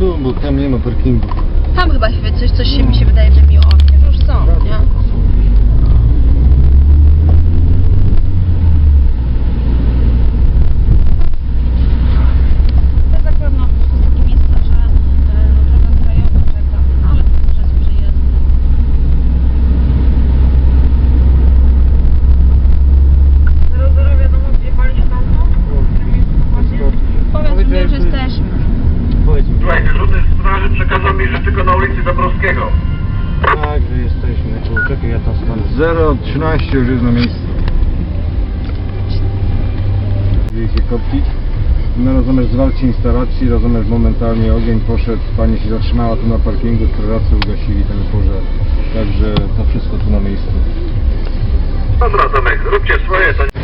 tu, bo tam nie ma parkingu. Tam chyba się coś, coś się mi się wydaje, że mi o, nie już są, nie? To jest akurat no, to jest takie miejsce, że e, no, droga krajowa czeka, ale to też jest przyjezdne. Zero, zero wiadomo, gdzie pali się tam? Powiedz mi, że jesteśmy. Powiedz mi. Słuchaj, dyżurny straży przekazał mi, że tylko na ulicy Zabrowskiego. Tak, że jesteśmy. Tu, czekaj, ja tam stanę. 013 już jest na miejscu. Jej się kopić. No rozumiesz, zwarcie instalacji, rozumiesz, momentalnie ogień poszedł, pani się zatrzymała tu na parkingu, strażacy ugasili ten pożar. Także to wszystko tu na miejscu. Dobra, Tomek, róbcie swoje, to